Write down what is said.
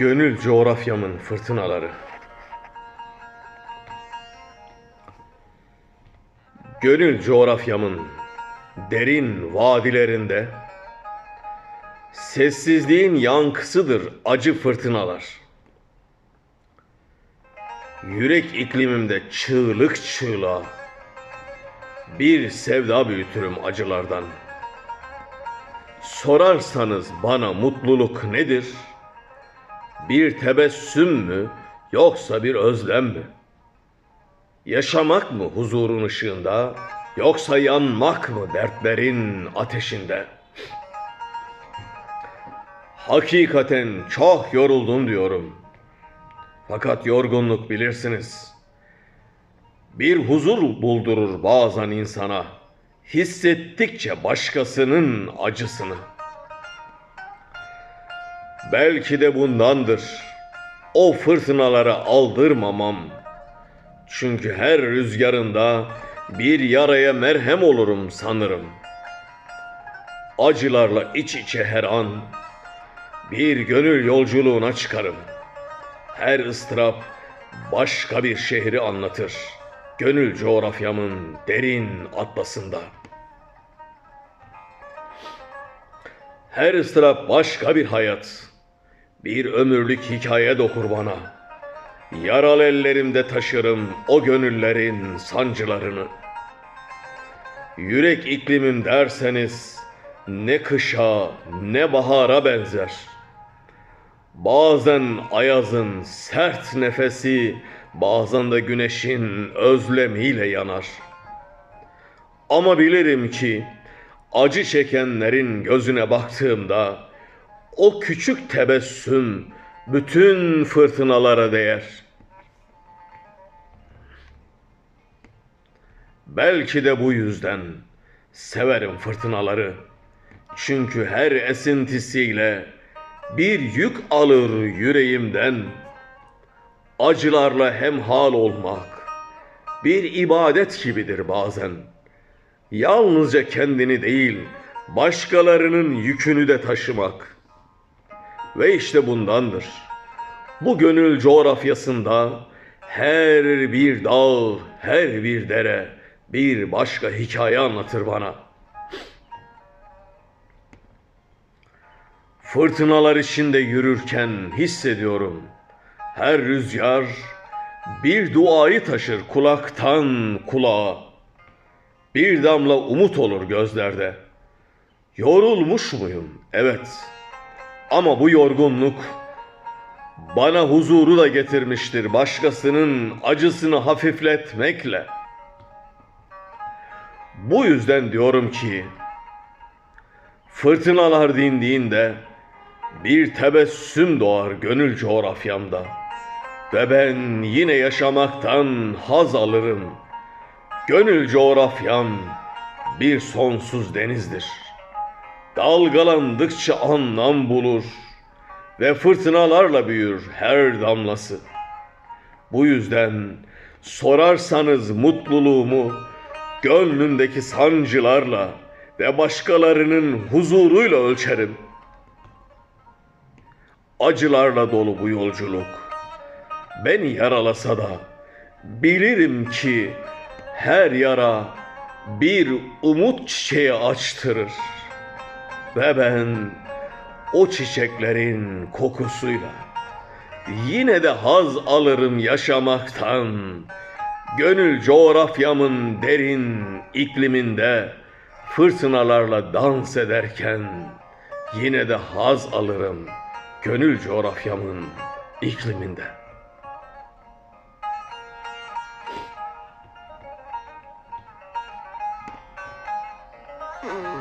Gönül coğrafyamın fırtınaları. Gönül coğrafyamın derin vadilerinde sessizliğin yankısıdır acı fırtınalar. Yürek iklimimde çığlık çığlığa bir sevda büyütürüm acılardan. Sorarsanız bana mutluluk nedir? Bir tebessüm mü yoksa bir özlem mi? Yaşamak mı huzurun ışığında yoksa yanmak mı dertlerin ateşinde? Hakikaten çok yoruldum diyorum. Fakat yorgunluk bilirsiniz. Bir huzur buldurur bazen insana. Hissettikçe başkasının acısını. Belki de bundandır. O fırtınalara aldırmamam. Çünkü her rüzgarında bir yaraya merhem olurum sanırım. Acılarla iç içe her an bir gönül yolculuğuna çıkarım. Her ıstırap başka bir şehri anlatır. Gönül coğrafyamın derin atlasında. Her ıstırap başka bir hayat. Bir ömürlük hikaye dokur bana. Yaralı ellerimde taşırım o gönüllerin sancılarını. Yürek iklimim derseniz ne kışa ne bahara benzer. Bazen ayazın sert nefesi, bazen de güneşin özlemiyle yanar. Ama bilirim ki acı çekenlerin gözüne baktığımda o küçük tebessüm bütün fırtınalara değer. Belki de bu yüzden severim fırtınaları. Çünkü her esintisiyle bir yük alır yüreğimden. Acılarla hemhal olmak bir ibadet gibidir bazen. Yalnızca kendini değil, başkalarının yükünü de taşımak. Ve işte bundandır. Bu gönül coğrafyasında her bir dağ, her bir dere bir başka hikaye anlatır bana. Fırtınalar içinde yürürken hissediyorum. Her rüzgar bir duayı taşır kulaktan kulağa. Bir damla umut olur gözlerde. Yorulmuş muyum? Evet. Ama bu yorgunluk bana huzuru da getirmiştir başkasının acısını hafifletmekle. Bu yüzden diyorum ki fırtınalar dindiğinde bir tebessüm doğar gönül coğrafyamda ve ben yine yaşamaktan haz alırım. Gönül coğrafyam bir sonsuz denizdir. Dalgalandıkça anlam bulur ve fırtınalarla büyür her damlası. Bu yüzden sorarsanız mutluluğumu gönlümdeki sancılarla ve başkalarının huzuruyla ölçerim. Acılarla dolu bu yolculuk. Beni yaralasa da bilirim ki her yara bir umut çiçeği açtırır. Ve ben o çiçeklerin kokusuyla yine de haz alırım yaşamaktan. Gönül coğrafyamın derin ikliminde fırtınalarla dans ederken yine de haz alırım gönül coğrafyamın ikliminde. Hmm.